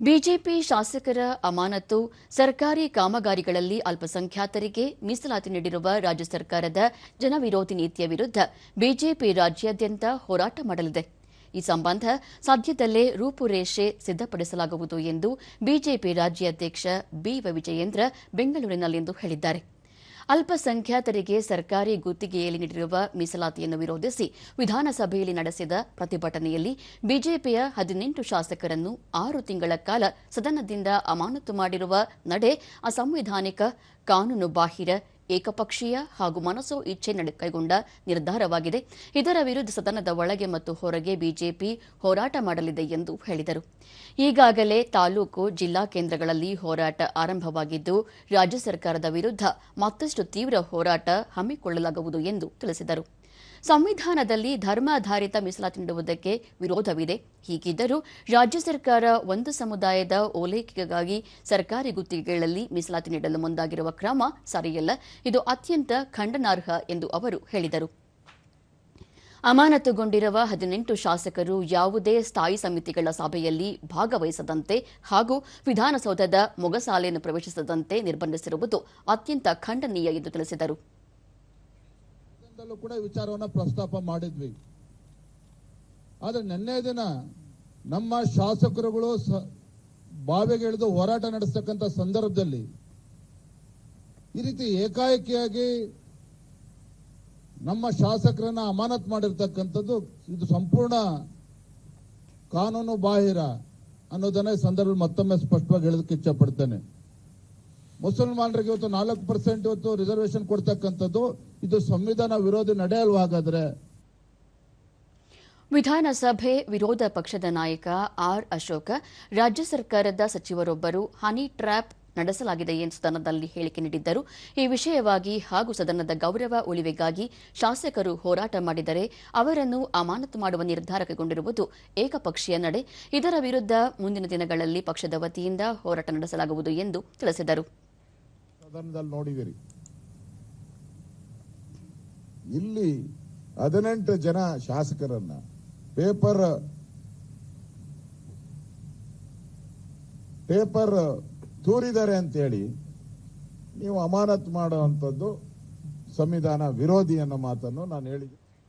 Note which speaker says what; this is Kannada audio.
Speaker 1: ಬಿಜೆಪಿ ಶಾಸಕರ ಅಮಾನತು ಸರ್ಕಾರಿ ಕಾಮಗಾರಿಗಳಲ್ಲಿ ಅಲ್ಪಸಂಖ್ಯಾತರಿಗೆ ಮೀಸಲಾತಿ ನೀಡಿರುವ ರಾಜ್ಯ ಸರ್ಕಾರದ ಜನವಿರೋಧಿ ನೀತಿಯ ವಿರುದ್ಧ ಬಿಜೆಪಿ ರಾಜ್ಯಾದ್ಯಂತ ಹೋರಾಟ ಮಾಡಲಿದೆ. ಈ ಸಂಬಂಧ ಸದ್ಯದಲ್ಲೇ ರೂಪುರೇಷೆ ಸಿದ್ದಪಡಿಸಲಾಗುವುದು ಎಂದು ಬಿಜೆಪಿ ರಾಜ್ಯಾಧ್ಯಕ್ಷ ಬಿವೈ ವಿಜಯೇಂದ್ರ ಬೆಂಗಳೂರಿನಲ್ಲಿಂದು ಹೇಳಿದ್ದಾರೆ. ಅಲ್ಪಸಂಖ್ಯಾತರಿಗೆ ಸರ್ಕಾರಿ ಗುತ್ತಿಗೆಯಲ್ಲಿ ನೀಡಿರುವ ಮೀಸಲಾತಿಯನ್ನು ವಿರೋಧಿಸಿ ವಿಧಾನಸಭೆಯಲ್ಲಿ ನಡೆಸಿದ ಪ್ರತಿಭಟನೆಯಲ್ಲಿ ಬಿಜೆಪಿಯ ಹದಿನೆಂಟು ಶಾಸಕರನ್ನು ಆರು ತಿಂಗಳ ಕಾಲ ಸದನದಿಂದ ಅಮಾನತು ಮಾಡಿರುವ ನಡೆ ಅಸಂವಿಧಾನಿಕ ಕಾನೂನು ಬಾಹಿರ ಏಕಪಕ್ಷೀಯ ಹಾಗೂ ಮನಸೋ ಇಚ್ಛೆ ಕೈಗೊಂಡ ನಿರ್ಧಾರವಾಗಿದೆ. ಇದರ ವಿರುದ್ಧ ಸದನದ ಒಳಗೆ ಮತ್ತು ಹೊರಗೆ ಬಿಜೆಪಿ ಹೋರಾಟ ಮಾಡಲಿದೆ ಎಂದು ಹೇಳಿದರು. ಈಗಾಗಲೇ ತಾಲೂಕು ಜಿಲ್ಲಾ ಕೇಂದ್ರಗಳಲ್ಲಿ ಹೋರಾಟ ಆರಂಭವಾಗಿದ್ದು, ರಾಜ್ಯ ಸರ್ಕಾರದ ವಿರುದ್ಧ ಮತ್ತಷ್ಟು ತೀವ್ರ ಹೋರಾಟ ಹಮ್ಮಿಕೊಳ್ಳಲಾಗುವುದು ಎಂದು ತಿಳಿಸಿದರು. ಸಂವಿಧಾನದಲ್ಲಿ ಧರ್ಮಾಧಾರಿತ ಮೀಸಲಾತಿ ನೀಡುವುದಕ್ಕೆ ವಿರೋಧವಿದೆ. ಹೀಗಿದ್ದರೂ ರಾಜ್ಯ ಸರ್ಕಾರ ಒಂದು ಸಮುದಾಯದ ಓಲೈಕೆಗಾಗಿ ಸರ್ಕಾರಿ ಗುತ್ತಿಗೆಗಳಲ್ಲಿ ಮೀಸಲಾತಿ ನೀಡಲು ಮುಂದಾಗಿರುವ ಕ್ರಮ ಸರಿಯಲ್ಲ. ಇದು ಅತ್ಯಂತ ಖಂಡನಾರ್ಹ ಎಂದು ಅವರು ಹೇಳಿದರು. ಅಮಾನತುಗೊಂಡಿರುವ ಹದಿನೆಂಟು ಶಾಸಕರು ಯಾವುದೇ ಸ್ಥಾಯಿ ಸಮಿತಿಗಳ ಸಭೆಯಲ್ಲಿ ಭಾಗವಹಿಸದಂತೆ ಹಾಗೂ ವಿಧಾನಸೌಧದ ಮೊಗಸಾಲೆಯನ್ನು ಪ್ರವೇಶಿಸದಂತೆ ನಿರ್ಬಂಧಿಸಿರುವುದು ಅತ್ಯಂತ ಖಂಡನೀಯ ಎಂದು ತಿಳಿಸಿದರು.
Speaker 2: ಸದನದಲ್ಲೂ ಕೂಡ ವಿಚಾರವನ್ನು ಪ್ರಸ್ತಾಪ ಮಾಡಿದ್ವಿ. ಆದ್ರೆ ನಿನ್ನೆ ದಿನ ನಮ್ಮ ಶಾಸಕರುಗಳು ಬಾವಿಗೆ ಇಳಿದು ಹೋರಾಟ ನಡೆಸ್ತಕ್ಕಂಥ ಸಂದರ್ಭದಲ್ಲಿ ಈ ರೀತಿ ಏಕಾಏಕಿಯಾಗಿ ನಮ್ಮ ಶಾಸಕರನ್ನ ಅಮಾನತ್ ಮಾಡಿರ್ತಕ್ಕಂಥದ್ದು ಇದು ಸಂಪೂರ್ಣ ಕಾನೂನು ಬಾಹಿರ ಅನ್ನೋದನ್ನ ಈ ಸಂದರ್ಭದಲ್ಲಿ ಮತ್ತೊಮ್ಮೆ ಸ್ಪಷ್ಟವಾಗಿ ಹೇಳೋದಕ್ಕೆ ಇಚ್ಛೆ ಪಡ್ತೇನೆ. ಮುಸಲ್ಮಾನರಿಗೆ ಇವತ್ತು ನಾಲ್ಕು ಪರ್ಸೆಂಟ್ ಇವತ್ತು ರಿಸರ್ವೇಶನ್ ಕೊಡ್ತಕ್ಕಂಥದ್ದು, ಇದು ಸಂವಿಧಾನ ವಿರೋಧಿ ನಡೆಯಲ್ವಾ ಹಾಗಾದ್ರೆ?
Speaker 1: ವಿಧಾನಸಭೆ ವಿರೋಧ ಪಕ್ಷದ ನಾಯಕ ಆರ್ ಅಶೋಕ, ರಾಜ್ಯ ಸರ್ಕಾರದ ಸಚಿವರೊಬ್ಬರು ಹನಿ ಟ್ರ್ಯಾಪ್ ನಡೆಸಲಾಗಿದೆ ಎಂದು ಸದನದಲ್ಲಿ ಹೇಳಿಕೆ ನೀಡಿದ್ದರು. ಈ ವಿಷಯವಾಗಿ ಹಾಗೂ ಸದನದ ಗೌರವ ಉಳಿವಿಗಾಗಿ ಶಾಸಕರು ಹೋರಾಟ ಮಾಡಿದರೆ ಅವರನ್ನು ಅಮಾನತು ಮಾಡುವ ನಿರ್ಧಾರ ಕೈಗೊಂಡಿರುವುದು ಏಕಪಕ್ಷೀಯ ನಡೆ. ಇದರ ವಿರುದ್ಧ ಮುಂದಿನ ದಿನಗಳಲ್ಲಿ ಪಕ್ಷದ ವತಿಯಿಂದ ಹೋರಾಟ ನಡೆಸಲಾಗುವುದು ಎಂದು ತಿಳಿಸಿದರು.
Speaker 3: ಸದನದಲ್ಲಿ ನೋಡಿದಿರಿ. ಇಲ್ಲಿ ಹದಿನೆಂಟು ಜನ ಶಾಸಕರನ್ನ ಪೇಪರ್ ಪೇಪರ್ ತೂರಿದ್ದಾರೆ ಅಂತೇಳಿ ನೀವು ಅಮಾನತ್ ಮಾಡುವಂಥದ್ದು ಸಂವಿಧಾನ ವಿರೋಧಿ ಅನ್ನೋ ಮಾತನ್ನು ನಾನು ಹೇಳಿದ್ದೆ